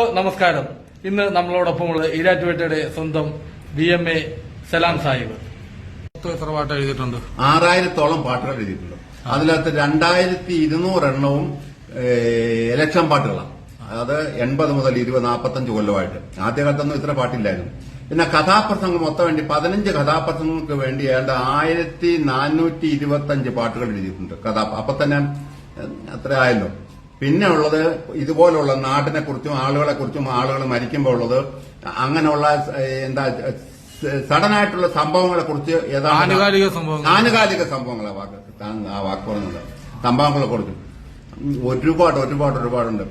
നമസ്കാരം. ഇന്ന് നമ്മളോടൊപ്പമുള്ള ഈരാറ്റുപേട്ടയുടെ സ്വന്തം B M A Salam Sahib. എത്ര പാട്ട് എഴുതിയിട്ടുണ്ട്? ആറായിരത്തോളം പാട്ടുകൾ എഴുതിയിട്ടുണ്ട്. അതിനകത്ത് രണ്ടായിരത്തി ഇരുന്നൂറെണ്ണവും ഇലക്ഷൻ പാട്ടുകളാണ്. അതായത് എൺപത് മുതൽ ഇരുപത് നാൽപ്പത്തഞ്ച് കൊല്ലമായിട്ട്. ആദ്യകാലത്തൊന്നും ഇത്ര പാട്ടില്ലായിരുന്നു. പിന്നെ കഥാപ്രസംഗം മൊത്തം വേണ്ടി പതിനഞ്ച് കഥാപ്രസംഗങ്ങൾക്ക് വേണ്ടി ഏതാണ്ട് ആയിരത്തി നാനൂറ്റി ഇരുപത്തഞ്ച് പാട്ടുകൾ എഴുതിയിട്ടുണ്ട് കഥാ അപ്പൊ തന്നെ അത്ര ആയല്ലോ. പിന്നെ ഉള്ളത് ഇതുപോലുള്ള നാടിനെ കുറിച്ചും ആളുകളെ കുറിച്ചും ആളുകൾ മരിക്കുമ്പോൾ ഉള്ളത് അങ്ങനെയുള്ള എന്താ സഡനായിട്ടുള്ള സംഭവങ്ങളെ കുറിച്ച് ആനുകാലിക സംഭവങ്ങൾ. ആനുകാലിക സംഭവങ്ങൾ ആ വാക്ക് താൻ ആ വാക്ക് പറഞ്ഞത്. സംഭവങ്ങളെ കുറിച്ച്. ഒരുപാട് ഒരുപാട് ഒരുപാടുണ്ട്.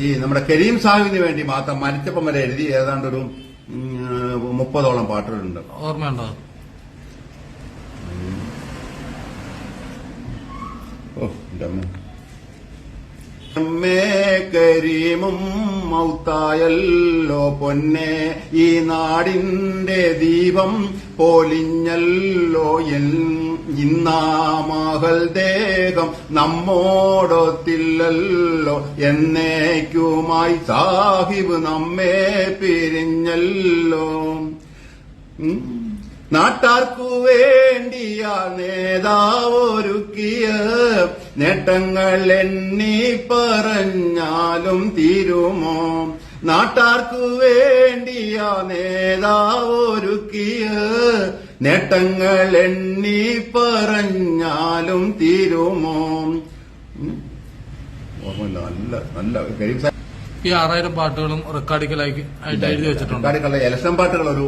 ഈ നമ്മുടെ കരീം സാഹിബിന് വേണ്ടി മാത്രം മരിച്ചപ്പം വരെ എഴുതി ഏതാണ്ട് ഒരു മുപ്പതോളം പാട്ടുകളുണ്ട്. ഓർമ്മയുണ്ടോ? ഓ അമ്മ. കരീമും മൗത്തായല്ലോ പൊന്നെ ഈ നാടിന്റെ ദീപം പോലിഞ്ഞല്ലോ എൽ ഇന്നാ മകൾ ദേഹം നമ്മോടൊത്തില്ലല്ലോ എന്നേക്കുമായി സാഹിബ് നമ്മെ പിരിഞ്ഞല്ലോ. നാട്ടാർക്കു വേണ്ടിയ നേതാവൊരുക്കിയ നേട്ടങ്ങൾ എണ്ണി പറഞ്ഞാലും തീരുമോ? നാട്ടാർക്കു വേണ്ടിയ നേതാവൊരുക്കിയ. നേട്ടങ്ങൾ എണ്ണി പറഞ്ഞാലും തീരുമോ. ഓർമ്മയില്ല നല്ല നല്ല സാഹിബ് ഈ ആറായിരം പാട്ടുകളും റെക്കോർഡിക്കലായി ആയിട്ട് എഴുതി വെച്ചിട്ടുണ്ട്. എലക്ഷൻ ഇലക്ഷൻ പാട്ടുകൾ ഒരു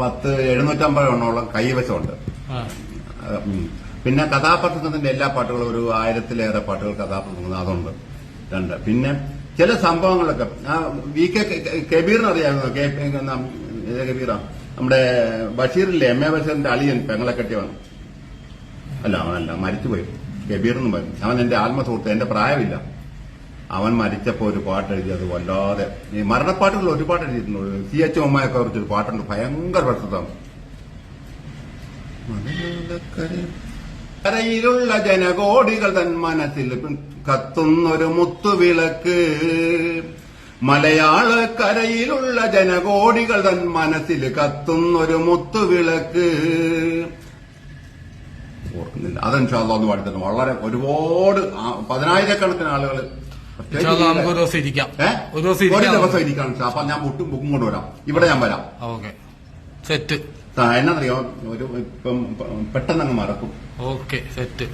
പത്ത് എഴുന്നൂറ്റമ്പത് എണ്ണോളം കൈവശമുണ്ട്. പിന്നെ കഥാപ്രസംഗത്തിന്റെ എല്ലാ പാട്ടുകളും ഒരു ആയിരത്തിലേറെ പാട്ടുകൾ കഥാപ്രസംഗം അതുണ്ട്. രണ്ട്. പിന്നെ ചില സംഭവങ്ങളൊക്കെ ആ വി കെ കബീറിന് അറിയാമോ കെ കബീറ? നമ്മുടെ ബഷീറില്ലേ എം എ ബഷീറിന്റെ അളിയൻ പെങ്ങളെ കെട്ടിയവൻ. അല്ല അവനല്ല മരിച്ചുപോയി. കബീർ പറയും അവൻ എന്റെ ആത്മസുഹൃത്ത് എന്റെ പ്രായമില്ല. അവൻ മരിച്ചപ്പോ ഒരു പാട്ട് എഴുതി അത് വല്ലാതെ. ഈ മരണപ്പാട്ടുകൾ പാട്ട് എഴുതിയിട്ടുണ്ട്. സി എച്ച് ഒമ്മയൊക്കെ കുറിച്ചൊരു പാട്ടുണ്ട്. ഭയങ്കര പ്രസിദ്ധം കരയിലുള്ള ജനകോടികൾ തൻ മനസ്സിൽ കത്തുന്നൊരു മുത്തുവിളക്ക്. മലയാള കരയിലുള്ള ജനകോടികൾ തൻ മനസ്സിൽ കത്തുന്നൊരു മുത്തുവിളക്ക്. ഓർക്കുന്നില്ല. അതെനിച്ചാൽ ഒന്ന് പാടിത്തന്നു വളരെ ഒരുപാട് പതിനായിരക്കണക്കിന് ആളുകൾ ഒരു ദിവസം ഇരിക്കാം. ഒരു ദിവസം ഇരിക്കാം. അപ്പൊ ഞാൻ മുട്ടും ബുക്കും കൊണ്ടുവരാം ഇവിടെ ഞാൻ വരാം. ഓക്കെ. സെറ്റ്. എന്നറിയോ ഒരു ഇപ്പം പെട്ടെന്ന് അങ്ങ് മറക്കും. Okay set.